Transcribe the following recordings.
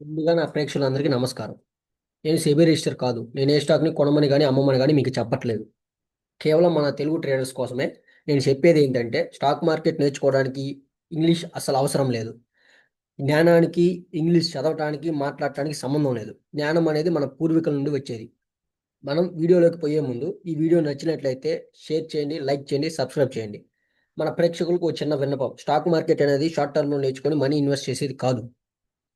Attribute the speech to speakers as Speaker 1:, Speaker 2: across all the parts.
Speaker 1: ముందుగా నా ప్రేక్షకులందరికీ నమస్కారం. నేను సెబీ రిజిస్టర్ కాదు. నేను ఏ స్టాక్ని కొనమని కానీ అమ్మమని కానీ మీకు చెప్పట్లేదు. కేవలం మన తెలుగు ట్రేడర్స్ కోసమే నేను చెప్పేది ఏంటంటే స్టాక్ మార్కెట్ నేర్చుకోవడానికి ఇంగ్లీష్ అసలు అవసరం లేదు. జ్ఞానానికి ఇంగ్లీష్ చదవటానికి మాట్లాడటానికి సంబంధం లేదు. జ్ఞానం అనేది మన పూర్వీకుల నుండి వచ్చేది. మనం వీడియోలోకి పోయే ముందు ఈ వీడియో నచ్చినట్లయితే షేర్ చేయండి లైక్ చేయండి సబ్స్క్రైబ్ చేయండి. మన ప్రేక్షకులకు ఒక చిన్న విన్నపం. స్టాక్ మార్కెట్ అనేది షార్ట్ టర్మ్లో నేర్చుకొని మనీ ఇన్వెస్ట్ చేసేది కాదు.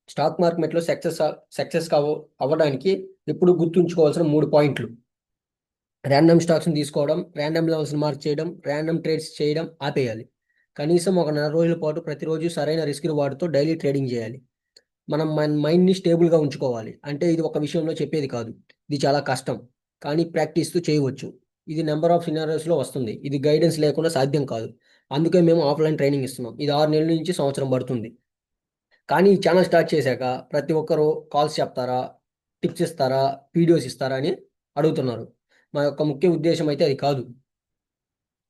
Speaker 1: స్టాక్ మార్కెట్లో సక్సెస్ సక్సెస్ కావ అవ్వడానికి ఎప్పుడు గుర్తుంచుకోవాల్సిన మూడు పాయింట్లు. ర్యాండమ్ స్టాక్స్ని తీసుకోవడం ర్యాండమ్ లెవెల్స్ని మార్క్ చేయడం ర్యాండమ్ ట్రేడ్స్ చేయడం ఆపేయాలి. కనీసం ఒక నెల రోజుల పాటు ప్రతిరోజు సరైన రిస్క్ని వాడుతూ డైలీ ట్రేడింగ్ చేయాలి. మనం మన మైండ్ని స్టేబుల్గా ఉంచుకోవాలి. అంటే ఇది ఒక విషయంలో చెప్పేది కాదు. ఇది చాలా కష్టం. కానీ ప్రాక్టీస్తో చేయవచ్చు. ఇది నెంబర్ ఆఫ్ సినారియోస్లో వస్తుంది. ఇది గైడెన్స్ లేకుండా సాధ్యం కాదు. అందుకే మేము ఆఫ్లైన్ ట్రైనింగ్ ఇస్తున్నాం. ఇది ఆరు నెలల నుంచి సంవత్సరం పడుతుంది. కానీ ఈ ఛానల్ స్టార్ట్ చేశాక ప్రతి ఒక్కరు కాల్స్ చెప్తారా టిప్స్ ఇస్తారా వీడియోస్ ఇస్తారా అని అడుగుతున్నారు. మా యొక్క ముఖ్య ఉద్దేశం అయితే అది కాదు.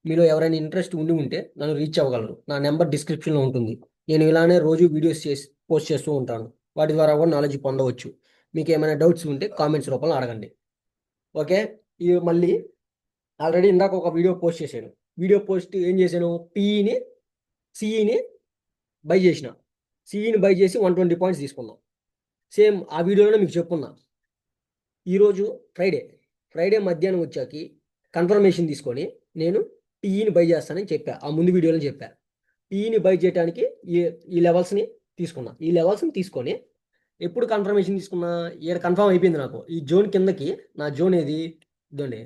Speaker 1: మీలో ఎవరైనా ఇంట్రెస్ట్ ఉండి ఉంటే నన్ను రీచ్ అవ్వగలరు. నా నెంబర్ డిస్క్రిప్షన్లో ఉంటుంది. నేను ఇలానే రోజు వీడియోస్ చేసి పోస్ట్ చేస్తూ ఉంటాను. వాటి ద్వారా కూడా నాలెడ్జ్ పొందవచ్చు. మీకు ఏమైనా డౌట్స్ ఉంటే కామెంట్స్ రూపంలో అడగండి. ఓకే? ఇది మళ్ళీ ఆల్రెడీ ఇందాక ఒక వీడియో పోస్ట్ చేశాను. వీడియో పోస్ట్ ఏం చేశాను? పిఈని సిఈని బై చేసిన. సిఈని బై చేసి వన్ ట్వంటీ పాయింట్స్ తీసుకున్నాం సేమ్ ఆ వీడియోలోనే మీకు చెప్పున్నా ఈరోజు ఫ్రైడే. ఫ్రైడే మధ్యాహ్నం వచ్చాకి కన్ఫర్మేషన్ తీసుకొని నేను టీఈని బై చేస్తానని చెప్పా. ఆ ముందు వీడియోలో చెప్పా. టీఈని బై చేయడానికి ఈ ఈ లెవెల్స్ని తీసుకున్నా. ఈ లెవెల్స్ని తీసుకొని ఎప్పుడు కన్ఫర్మేషన్ తీసుకున్నా? ఇక్కడ కన్ఫర్మ్ అయిపోయింది నాకు. ఈ జోన్ కిందకి నా జోన్ ఏది? ఇదండి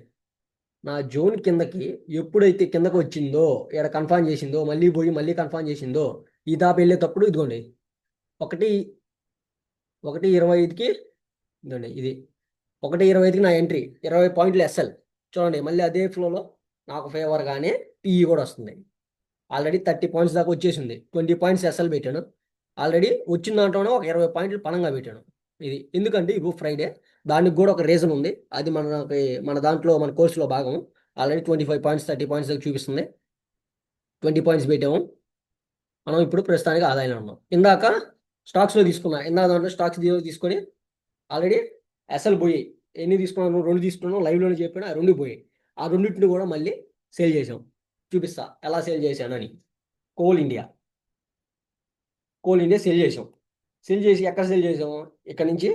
Speaker 1: నా జోన్ కిందకి ఎప్పుడైతే కిందకి వచ్చిందో ఇక్కడ కన్ఫర్మ్ చేసిందో మళ్ళీ పోయి మళ్ళీ కన్ఫర్మ్ చేసిందో ఈ దాపు వెళ్ళేటప్పుడు ఇదిగోండి. ఒకటి ఒకటి ఇరవై ఐదుకి ఇదండి ఇది. ఒకటి ఇరవై ఐదుకి నా ఎంట్రీ. ఇరవై పాయింట్లు ఎస్ఎల్ చూడండి మళ్ళీ అదే ఫ్లోలో నాకు ఫేవర్గానే పిఈ కూడా వస్తుంది. ఆల్రెడీ థర్టీ పాయింట్స్ దాకా వచ్చేసింది. ట్వంటీ పాయింట్స్ ఎస్ఎల్ పెట్టాను. ఆల్రెడీ వచ్చిన దాంట్లోనే ఒక ఇరవై పాయింట్లు పనంగా పెట్టాను. ఇది. ఎందుకంటే ఇప్పుడు ఫ్రైడే దానికి కూడా ఒక రీజన్ ఉంది. అది మనకి మన దాంట్లో మన కోర్సులో భాగం. Already twenty five points thirty points దాకా చూపిస్తుంది. ట్వంటీ పాయింట్స్ పెట్టాము. మనం ఇప్పుడు ప్రస్తుతానికి ఆదాయంలో ఉన్నాం. ఇందాక స్టాక్స్లో తీసుకున్నా. ఇందాక దాంట్లో స్టాక్స్ తీసుకొని ఆల్రెడీ అసలు పోయి ఎన్ని తీసుకున్నాను రెండు తీసుకున్నాను లైవ్లోనే చెప్పాను ఆ రెండు పోయాయి. ఆ రెండింటిని కూడా మళ్ళీ సేల్ చేసాం చూపిస్తా. ఎలా సేల్ చేశానని coal India. Coal India sale చేసాం సేల్ చేసి ఎక్కడ సేల్ చేసాము ఇక్కడ నుంచి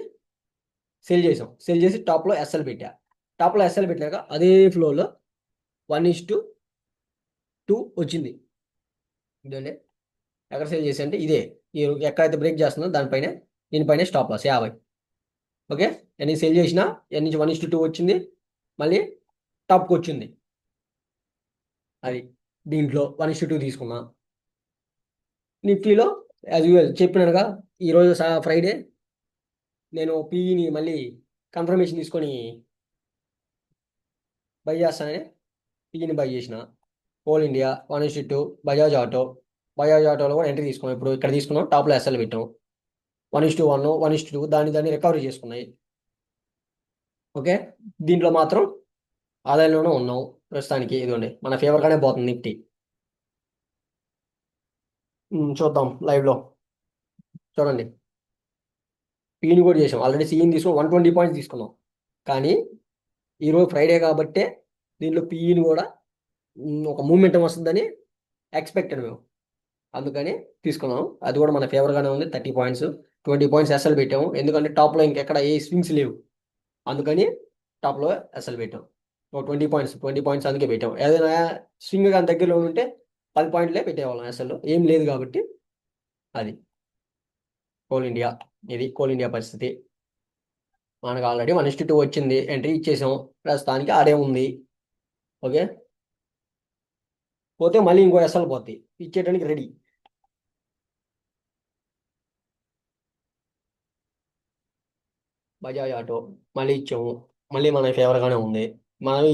Speaker 1: సేల్ చేసాం సేల్ చేసి టాప్లో ఎస్ఎల్ పెట్టా. టాప్లో ఎస్ఎల్ పెట్టాక అదే ఫ్లోలో వన్ ఇస్ టు టూ వచ్చింది. ఇదండి ఎక్కడ సేల్ చేసి అంటే ఇదే. ఈ ఎక్కడైతే బ్రేక్ చేస్తుందో దానిపైన దీనిపైన స్టాప్ లాస్ యాభై. ఓకే? ఎన్ని సేల్ చేసినా ఎన్ని నుంచి వన్ ఇస్ టూ వచ్చింది మళ్ళీ టాప్కి వచ్చింది. అది దీంట్లో వన్ ఇస్ టూ తీసుకున్నా నిఫ్టీలో యాజ్ యూజువల్ చెప్పినానుగా ఈరోజు ఫ్రైడే నేను పీఈని మళ్ళీ కన్ఫర్మేషన్ తీసుకొని బై చేస్తానని పీఈని బై చేసిన. Coal India one is two Bajaj auto బయోజాటోలో ఆటోలో కూడా ఎంట్రీ తీసుకున్నాం. ఇప్పుడు ఇక్కడ తీసుకున్నాం టాప్లో ఎస్ఎల్ పెట్టాం. One is to two one one is to two recovery చేసుకున్నాయి. ఓకే? దీంట్లో మాత్రం ఆదాయంలోనే ఉన్నాం ప్రస్తుతానికి. ఇదిగోండి మన ఫేవర్గానే పోతుంది నిఫ్టీ చూద్దాం లైవ్లో. చూడండి. పీని కూడా చేసాం. ఆల్రెడీ సీని తీసుకున్నాం. వన్ ట్వంటీ పాయింట్స్ తీసుకున్నాం. కానీ ఈరోజు ఫ్రైడే కాబట్టే దీంట్లో పీఈని కూడా ఒక మూమెంటం వస్తుందని ఎక్స్పెక్టెడ్ మేము. అందుకని తీసుకున్నాం. అది కూడా మన ఫేవర్గానే ఉంది. Thirty points twenty points SL పెట్టాము. ఎందుకంటే టాప్లో ఇంకెక్కడ ఏ స్వింగ్స్ లేవు. అందుకని టాప్లో ఎస్ఎల్ పెట్టాం. ఒక ట్వంటీ పాయింట్స్ ట్వంటీ పాయింట్స్ అందుకే పెట్టాం. ఏదైనా స్వింగ్ కానీ దగ్గరలో ఉంటే పది పాయింట్లే పెట్టేవాళ్ళం ఎస్ఎల్ ఏం లేదు కాబట్టి అది. కోల్ ఇండియా ఇది కోల్ ఇండియా పరిస్థితి. మనకు already one is to two వచ్చింది. ఎంట్రీ ఇచ్చేసాం. ప్రస్తుతానికి ఆడే ఉంది. ఓకే పోతే మళ్ళీ ఇంకో ఎస్ఎల్ పోతాయి ఇచ్చేయడానికి రెడీ బజాజ్ ఆటో మళ్ళీ ఇచ్చాము. మళ్ళీ మన ఫేవర్గానే ఉంది. మనం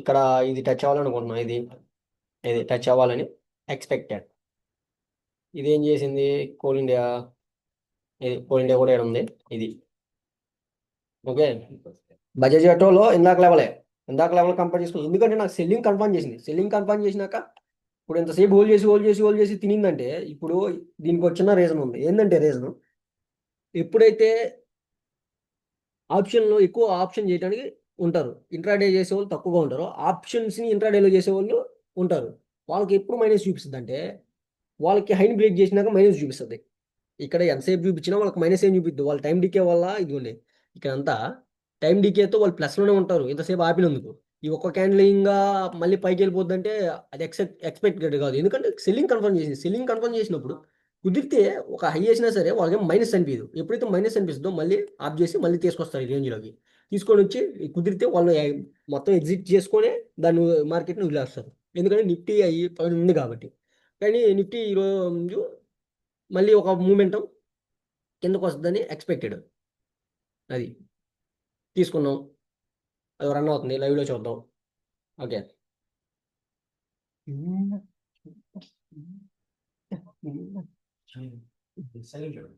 Speaker 1: ఇక్కడ ఇది టచ్ అవ్వాలనుకుంటున్నాం. ఇది ఇది టచ్ అవ్వాలని ఎక్స్పెక్టెడ్ ఇది ఏం చేసింది? కోల్ ఇండియా ఇది కోల్ ఇండియా కూడా ఉంది. ఇది. ఓకే? బజాజ్ ఆటోలో ఇందాక లెవలే ఇందాక లెవెల్ కంపేర్ చేసుకుని ఎందుకంటే నాకు సెల్లింగ్ కన్ఫర్మ్ చేసింది. సెల్లింగ్ కన్ఫర్మ్ చేసినాక ఇప్పుడు ఇంతసేపు హోల్డ్ చేసి హోల్డ్ చేసి హోల్డ్ చేసి తినిందంటే ఇప్పుడు దీనికి వచ్చిన రీజన్ ఉంది. ఏంటంటే రీజన్ ఎప్పుడైతే ఆప్షన్లో ఎక్కువ ఆప్షన్ చేయడానికి ఉంటారు. ఇంట్రాడే చేసే వాళ్ళు తక్కువగా ఉంటారు. ఆప్షన్స్ని ఇంట్రాడేలో చేసేవాళ్ళు ఉంటారు. వాళ్ళకి ఎప్పుడు మైనస్ చూపిస్తుంది అంటే వాళ్ళకి హైన్ బ్రేక్ చేసినాక మైనస్ చూపిస్తుంది. ఇక్కడ ఎంతసేపు చూపించినా వాళ్ళకి మైనస్ ఏం చూపిద్దు. వాళ్ళ టైం డికే వల్ల ఇదిగోండి. ఇక్కడ అంతా టైం డికేతో వాళ్ళు ప్లస్లోనే ఉంటారు. ఇంతసేపు ఆపినందుకు. ఈ ఒక్క క్యాండిలింగ్గా మళ్ళీ పైకి వెళ్ళిపోద్దంటే అది ఎక్సెప్ట్ ఎక్స్పెక్టెడ్ కాదు. ఎందుకంటే సెల్లింగ్ కన్ఫర్మ్ చేసింది. సెల్లింగ్ కన్ఫర్మ్ చేసినప్పుడు కుదిరితే ఒక హై చేసినా సరే వాళ్ళకి మైనస్ అనిపించదు ఎప్పుడైతే మైనస్ అనిపిస్తుందో మళ్ళీ ఆఫ్ చేసి మళ్ళీ తీసుకొస్తారు ఈ రేంజ్లోకి తీసుకొని వచ్చి కుదిరితే వాళ్ళు మొత్తం ఎగ్జిట్ చేసుకొని దాన్ని మార్కెట్ని వదిలేస్తారు. ఎందుకంటే నిఫ్టీ అయ్యి పైన ఉంది కాబట్టి. కానీ నిఫ్టీ ఈరోజు మళ్ళీ ఒక మూమెంటం కిందకు వస్తుందని ఎక్స్పెక్టెడ్ అది తీసుకున్నాం. అది రన్ అవుతుంది. లైవ్లో చూద్దాం. Okay hmm. hmm. hmm. The center.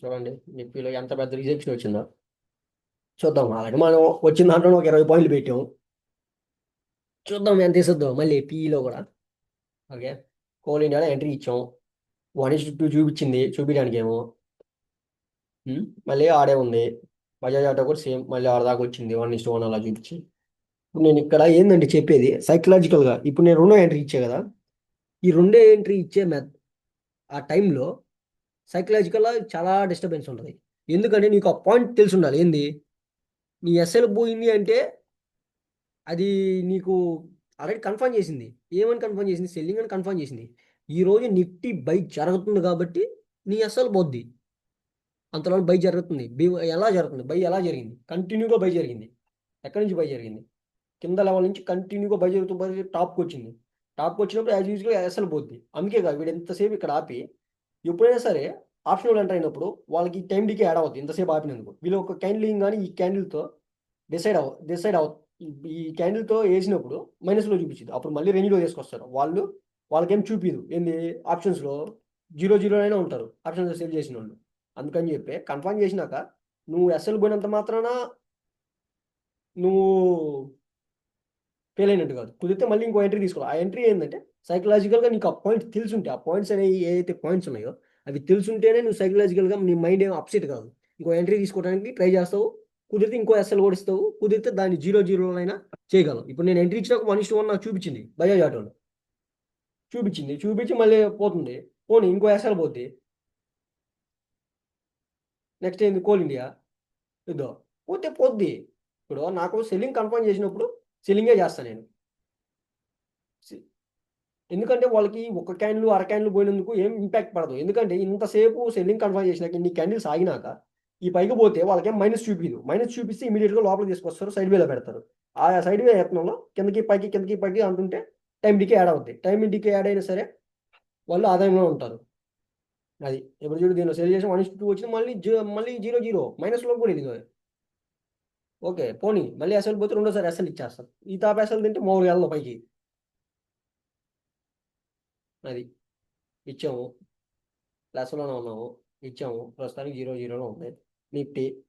Speaker 1: చూడండి నిఫ్టీలో ఎంత పెద్ద రిజెక్షన్ వచ్చిందో. చూద్దాం అలాగే మనం వచ్చిన దాంట్లో ఒక ఇరవై పాయింట్లు పెట్టాం. చూద్దాం ఎంత ఇస్తుందో మళ్ళీ పీఈలో కూడా. ఓకే కోల్ ఇండియాలో ఎంట్రీ ఇచ్చాం. వన్ ఇస్ టూ చూపించింది చూపించడానికి ఏమో మళ్ళీ ఆడే ఉంది. బజాజ్ ఆటో కూడా సేమ్ మళ్ళీ ఆడ దాకా వచ్చింది. వన్ ఇస్ వన్ అలా చూపించి. ఇప్పుడు నేను ఇక్కడ ఏందంటే చెప్పేది సైకలాజికల్గా ఇప్పుడు నేను రెండో ఎంట్రీ ఇచ్చే కదా. ఈ రెండో ఎంట్రీ ఇచ్చే మెథ్ ఆ టైంలో సైకలాజికల్గా చాలా డిస్టర్బెన్స్ ఉంటుంది. ఎందుకంటే నీకు ఆ పాయింట్ తెలిసి ఉండాలి ఏంది? నీ ఎస్ఎల్ పోయింది అంటే అది నీకు ఆల్రెడీ కన్ఫర్మ్ చేసింది. ఏమని కన్ఫర్మ్ చేసింది. సెల్లింగ్ అని కన్ఫర్మ్ చేసింది. ఈరోజు నిట్టి నిఫ్టీ బై జరుగుతుంది కాబట్టి నీ ఎస్ఎల్ పోద్ది. అంతలో బై జరుగుతుంది. బి ఎలా జరుగుతుంది? బై ఎలా జరిగింది? కంటిన్యూగా బై జరిగింది. ఎక్కడి నుంచి బై జరిగింది? కింద లెవెల్ నుంచి కంటిన్యూగా బై జరుగుతూ బై జరుగుతూ టాప్కి వచ్చింది. టాప్కి వచ్చినప్పుడు యాజ్ యూజువల్గా ఎస్ఎల్ పోద్ది. అందుకే కాదు వీడు ఎంతసేపు ఇక్కడ ఆపి ఎప్పుడైనా సరే ఆప్షనల్ ఎంటర్ అయినప్పుడు వాళ్ళకి టైం డికే యాడ్ అవుతుంది ఇంతసేపు ఆపినందుకు. వీళ్ళు ఒక క్యాండిల్ కానీ ఈ క్యాండిల్తో డిసైడ్ అవ డిసైడ్ అవ ఈ క్యాండిల్తో వేసినప్పుడు మైనస్లో చూపించింది అప్పుడు మళ్ళీ రేంజ్లో తీసుకొస్తారు. వాళ్ళు వాళ్ళకేం చూపిదు ఏంది? ఆప్షన్స్లో జీరో జీరో అయినా ఉంటారు. ఆప్షన్స్ సేల్ చేసిన వాళ్ళు అందుకని చెప్పి కన్ఫర్మ్ చేసినాక నువ్వు ఎస్ఎల్ పోయినంత మాత్రాన నువ్వు ఫెయిల్ అయినట్టు కాదు. కుదిరితే మళ్ళీ ఇంకో ఎంట్రీ తీసుకోవాలి ఆ ఎంట్రీ ఏంటంటే సైకలాజికల్గా నీకు ఆ పాయింట్ తెలుసుంటే ఆ పాయింట్స్ అనేవి ఏదైతే పాయింట్స్ ఉన్నాయో అవి తెలుసుంటేనే నువ్వు సైకలాజికల్గా నీ మైండ్ ఏం అప్సెట్ కాదు. ఇంకో ఎంట్రీ తీసుకోవడానికి ట్రై చేస్తావు. కుదిరితే ఇంకో ఎస్ఎల్ కూడా ఇస్తావు. కుదిరితే దాన్ని జీరో జీరోలో అయినా చేయగలవు. ఇప్పుడు నేను ఎంట్రీ ఇచ్చినాక వన్ మనిషి వన్ నాకు చూపించింది. బజాజ్ ఆటోలో చూపించింది. చూపించి మళ్ళీ పోతుంది. పోనీ ఇంకో ఎస్ఎల్ పోద్ది నెక్స్ట్ ఏంది? కోల్ ఇండియా ఇద్దో పోతే పోద్ది. ఇప్పుడు నాకు సెల్లింగ్ కన్ఫర్మ్ చేసినప్పుడు సెల్లింగే చేస్తాను నేను. ఎందుకంటే వాళ్ళకి ఒక క్యాండిల్ అర క్యాండిల్ పోయినందుకు ఏం ఇంపాక్ట్ పడదు. ఎందుకంటే ఇంతసేపు సెల్లింగ్ కన్ఫర్మ్ చేసినాక ఇన్ని క్యాండిల్స్ ఆగినాక ఈ పైకి పోతే వాళ్ళకేం మైనస్ చూపిదు. మైనస్ చూపిస్తే ఇమీడియట్గా లోపలికి తీసుకొస్తారు సైడ్ వేలో పెడతారు. ఆ సైడ్ వే యత్నంలో కిందకి పైకి కిందకి పైకి అంటుంటే టైం డికే యాడ్ అవుతాయి టైం డికే యాడ్ అయినా సరే వాళ్ళు ఆదాయంలో ఉంటారు. అది ఎప్పుడు చూడు దీనిలో సెల్ చేసి వన్ టూ వచ్చింది మళ్ళీ జీ- మళ్ళీ జీరో జీరో మైనస్లో కూడా ఇది ఓకే పోనీ. మళ్ళీ అసలు పోతే రెండోసారి అసలు ఇచ్చేస్తారు. ఈ తాప అసలు తింటే మూడు వేల పైకి. అది. ఇచ్చాము. ప్లస్లోనే ఉన్నాము. ఇచ్చాము. ప్రస్తుతానికి జీరో జీరోలో ఉంది. నిఫ్టీ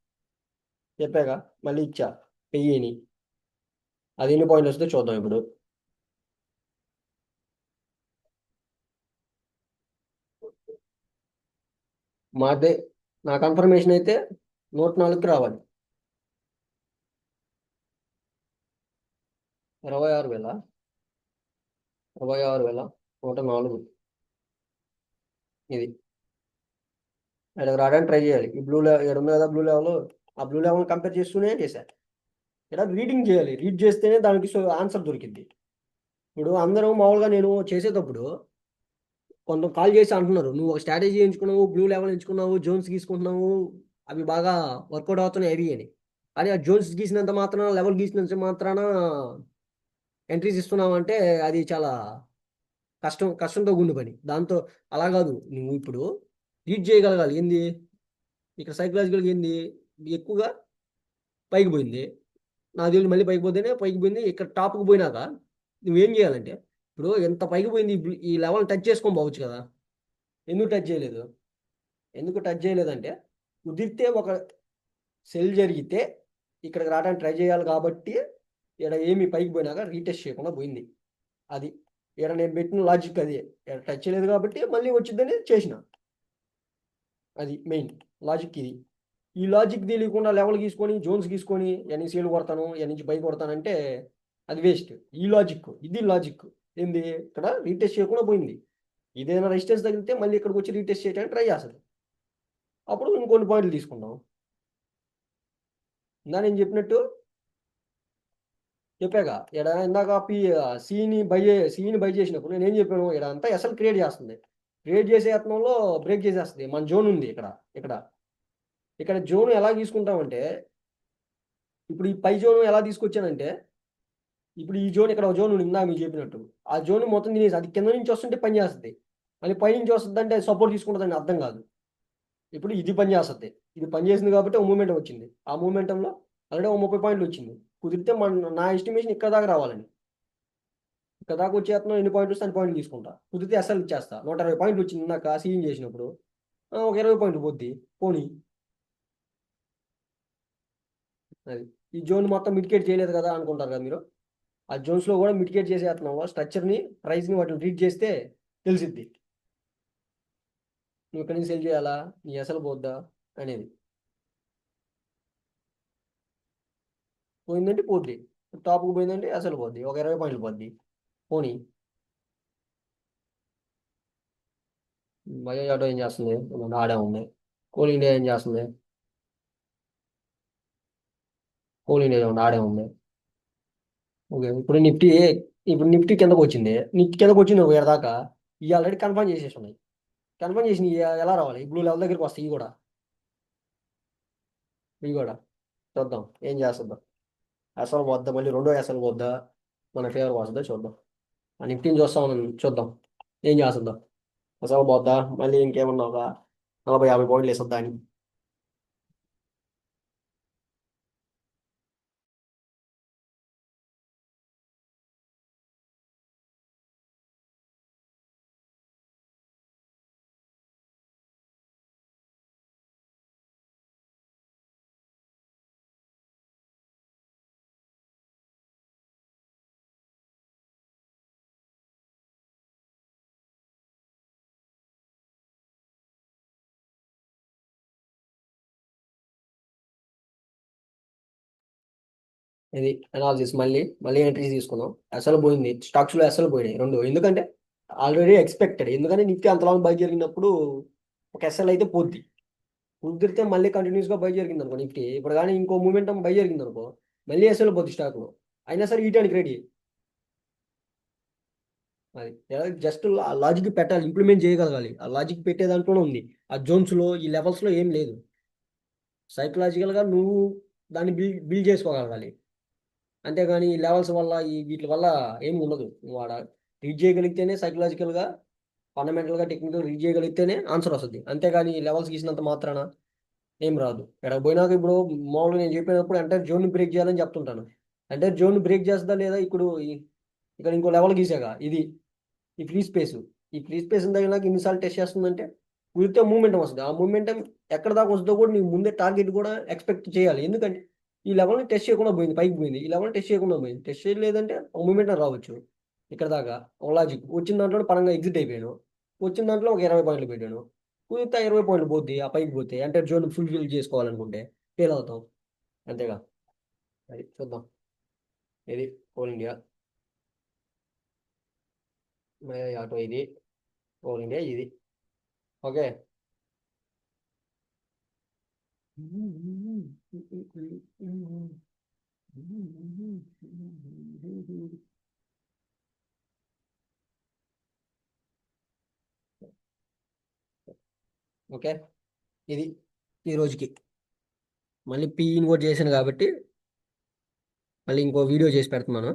Speaker 1: చెప్పాక మళ్ళీ ఇచ్చా. పెయ్యిని. అది ఎన్ని పాయింట్లు వస్తే చూద్దాం ఇప్పుడు. మాదే నా కన్ఫర్మేషన్ అయితే నూట నాలుగుకి రావాలి. ఇరవై ఆరు వేల? ఇరవై ఆరు వేల? నూట నాలుగు. ఇది. ఇక్కడికి రావడానికి ట్రై చేయాలి. ఈ బ్లూ లెవెల్ ఇక్కడ ఉంది కదా బ్లూ లెవెల్. ఆ బ్లూ లెవెల్ కంపేర్ చేస్తూనే చేశారు ఇక్కడ రీడింగ్ చేయాలి. రీడ్ చేస్తేనే దానికి ఆన్సర్ దొరికింది ఇప్పుడు అందరూ మామూలుగా నేను చేసేటప్పుడు కొంత కాల్ చేసి అంటున్నారు. నువ్వు ఒక స్ట్రాటజీ ఎంచుకున్నావు బ్లూ లెవెల్ ఎంచుకున్నావు జోన్స్ గీసుకుంటున్నావు అవి బాగా వర్కౌట్ అవుతున్నాయి అవి అని. కానీ ఆ జోన్స్ గీసినంత మాత్రాన లెవెల్ గీసినంత మాత్రాన ఎంట్రీస్ ఇస్తున్నావు అంటే అది చాలా కష్టం కష్టంతో గుండు పని. దాంతో అలా కాదు. నువ్వు ఇప్పుడు రీడ్ చేయగలగాలి. ఏంది? ఇక్కడ సైకలాజికల్గా ఏంది? ఎక్కువగా పైకి పోయింది. నా దేవుడు మళ్ళీ పైకి పోతేనే పైకి పోయింది. ఇక్కడ టాప్కి పోయినాక నువ్వేం చేయాలంటే ఇప్పుడు ఎంత పైకి పోయింది ఈ- ఈ లెవెల్ టచ్ చేసుకొని పోవచ్చు కదా. ఎందుకు టచ్ చేయలేదు? ఎందుకు టచ్ చేయలేదంటే కుదిరితే ఒక సెల్ జరిగితే ఇక్కడికి రావడానికి ట్రై చేయాలి కాబట్టి ఇక్కడ ఏమి పైకి పోయినాక రీటెస్ట్ చేయకుండా పోయింది. అది ఇక్కడ నేను పెట్టిన లాజిక్ అది. టచ్ చేయలేదు కాబట్టి మళ్ళీ వచ్చిందని చేసిన. అది మెయిన్ లాజిక్ ఇది. ఈ లాజిక్ తెలియకుండా లెవెల్ గీసుకొని జోన్స్ గీసుకొని ఎన్ని సేల్ కొడతాను ఎన్ని నుంచి పై కొడతానంటే అది వేస్ట్ ఈ లాజిక్ ఇది లాజిక్ ఏంది? ఇక్కడ రీటెస్ట్ చేయకుండా పోయింది. ఇదేదైనా రెసిస్టెన్స్ తగిలితే మళ్ళీ ఇక్కడికి వచ్చి రీటెస్ట్ చేయడానికి ట్రై చేస్తుంది. అప్పుడు ఇంకొన్ని పాయింట్లు తీసుకుందాం. ఇందా నేను చెప్పినట్టు? చెప్పాక ఇక్కడ ఇందాక పి సీని బై సీని బై చేసినప్పుడు నేను ఏం చెప్పాను? ఇక్కడ అంతా ఎస్ఎల్ క్రియేట్ చేస్తుంది. క్రియేట్ చేసే యత్నంలో బ్రేక్ చేసేస్తుంది. మన జోన్ ఉంది ఇక్కడ ఇక్కడ. ఇక్కడ జోన్ ఎలా తీసుకుంటామంటే ఇప్పుడు ఈ పై జోన్ ఎలా తీసుకొచ్చానంటే ఇప్పుడు ఈ జోన్ ఇక్కడ ఒక జోన్ ఉంది ఇందాక మీరు చెప్పినట్టు. ఆ జోన్ మొత్తం తినేసి అది కింద నుంచి వస్తుంటే పని చేస్తుంది. మళ్ళీ పై నుంచి వస్తుంది అంటే సపోర్ట్ తీసుకుంటుందని అర్థం కాదు. ఇప్పుడు ఇది పని చేస్తుంది. ఇది పని చేసింది కాబట్టి ఒక మూమెంట్ వచ్చింది. ఆ మూమెంటంలో ఆల్రెడీ ఒక ముప్పై పాయింట్లు వచ్చింది. కుదిరితే మన నా ఎస్టిమేషన్ ఇక్కడ దాకా రావాలని ఇక్కడ దాకా వచ్చేస్తున్నాం ఎన్ని పాయింట్లు వస్తే అన్ని పాయింట్లు తీసుకుంటా. కుదిరితే అసలు ఇచ్చేస్తా. నూట ఇరవై పాయింట్లు వచ్చింది నాకు సీన్ చేసినప్పుడు. ఒక ఇరవై పాయింట్లు పోద్ది. పోనీ. అది. ఈ జోన్ మొత్తం మిటికేట్ చేయలేదు కదా అనుకుంటారు కదా మీరు. ఆ జోన్స్లో కూడా మిటికేట్ చేసేస్తున్నాం స్ట్రక్చర్ని ప్రైస్ని వాటిని రీడ్ చేస్తే తెలిసిద్ది. నువ్వు ఎక్కడి నుంచి సెల్ చేయాలా? నీ అసలు పోద్దా? అనేది. పోయిందంటే పోద్ది. టాప్కి పోయిందంటే అసలు పోద్ది. ఒక ఇరవై పాయింట్లు పోద్ది. పోనీ. బజాజ్ ఆటో ఏం చేస్తుంది? ఆడే ఉంది. కోల్ ఇండియా ఏం చేస్తుంది? కోల్ ఇండియా ఉంది ఆడే ఉంది. ఓకే. ఇప్పుడు నిఫ్టీ ఇప్పుడు నిఫ్టీ కిందకు వచ్చింది. నిఫ్టీ కిందకు వచ్చింది ఒక దాకా. ఇవి ఆల్రెడీ కన్ఫర్మ్ చేసేసి ఉన్నాయి. కన్ఫర్మ్ చేసి ఎలా రావాలి? బ్లూ లెవెల్ దగ్గరికి వస్తాయి ఇవి కూడా. ఇవి కూడా. చూద్దాం. ఏం చేస్తుందో. అసలు వద్దా? మళ్ళీ రెండో అసలు వద్దా? మన ఫేవర్ వస్తుందా చూద్దాం. ఆ నిఫ్టీని చూస్తాం మనం. చూద్దాం. ఏం చేస్తుందో? అసలు పోద్దా మళ్ళీ ఇంకేమన్నా ఒక నలభై యాభై పాయింట్లు వేసొద్దా అని. ఇది అనాలిసిస్ మళ్ళీ మళ్ళీ ఎంట్రీస్ తీసుకుందాం. అసలు పోయింది. స్టాక్స్లో అసలు పోయినాయి. రెండు. ఎందుకంటే ఆల్రెడీ ఎక్స్పెక్టెడ్ ఎందుకంటే నిఫ్టీ అంతలా బై జరిగినప్పుడు ఒక ఎస్ఎల్ అయితే పోద్ది. కుదిరితే మళ్ళీ కంటిన్యూస్గా బై జరిగింది అనుకో నిఫ్టీ. ఇప్పుడు కానీ ఇంకో మూమెంట్ బై జరిగింది అనుకో మళ్ళీ ఎస్ఎల్ పోద్ది స్టాక్లో. అయినా సరే ఈటానికి రెడీ అది. జస్ట్ ఆ లాజిక్ పెట్టాలి. ఇంప్లిమెంట్ చేయగలగాలి. ఆ లాజిక్ పెట్టే దాంట్లోనే ఉంది. ఆ జోన్స్లో ఈ లెవెల్స్లో ఏం లేదు. సైకలాజికల్గా నువ్వు దాన్ని బిల్డ్ బిల్డ్ చేసుకోగలగాలి. అంతేగాని ఈ లెవెల్స్ వల్ల ఈ వీటి వల్ల ఏమి ఉండదు. వాడ రీడ్ చేయగలిగితేనే సైకలాజికల్గా ఫండమెంటల్గా టెక్నికల్ రీడ్ చేయగలిగితేనే ఆన్సర్ వస్తుంది. అంతేగాని ఈ లెవెల్స్ గీసినంత మాత్రాన ఏం రాదు. ఇక్కడ పోయినాక ఇప్పుడు మామూలుగా నేను చెప్పినప్పుడు అంటే జోన్ బ్రేక్ చేయాలని చెప్తుంటాను. అంటే జోన్ బ్రేక్ చేస్తుందా లేదా ఇప్పుడు ఇక్కడ ఇంకో లెవెల్ గీసాగా ఇది ఈ ఫ్రీ స్పేస్ ఈ ఫ్రీ స్పేస్ తగినాక ఇన్నిసార్లు టెస్ట్ చేస్తుందంటే కుదిరితే మూమెంటం వస్తుంది. ఆ మూమెంటం ఎక్కడ దాకా వస్తుందో కూడా నీకు ముందే టార్గెట్ కూడా ఎక్స్పెక్ట్ చేయాలి. ఎందుకంటే ఈ లెవెల్ని టెస్ట్ చేయకుండా పోయింది పైకి పోయింది. ఈ లెవెల్ని టెస్ట్ చేయకుండా పోయింది. టెస్ట్ చేయలేదంటే ఒక మూమెంట్ రావచ్చు. ఇక్కడ దాకా ఒక లాజిక్ వచ్చిన దాంట్లో పరంగా ఎగ్జిట్ అయిపోయాను వచ్చిన దాంట్లో ఒక ఇరవై పాయింట్లు పెట్టాను కుదిరితే ఇరవై పాయింట్లు పోద్ది ఆ పైకి పోతే అంటే జోన్ ఫుల్ఫిల్ చేసుకోవాలనుకుంటే ఫెయిల్ అవుతాం. అంతేగా. అది చూద్దాం. ఇది ఓల్ ఇండియా ఆటో ఇది. ఓల్ ఇండియా ఇది. ఓకే. ఓకే. ఇది ఈ రోజుకి. మళ్ళీ పీ ఇన్వోట్ చేశాను కాబట్టి మళ్ళీ ఇంకో వీడియో చేసి పెడుతున్నాను.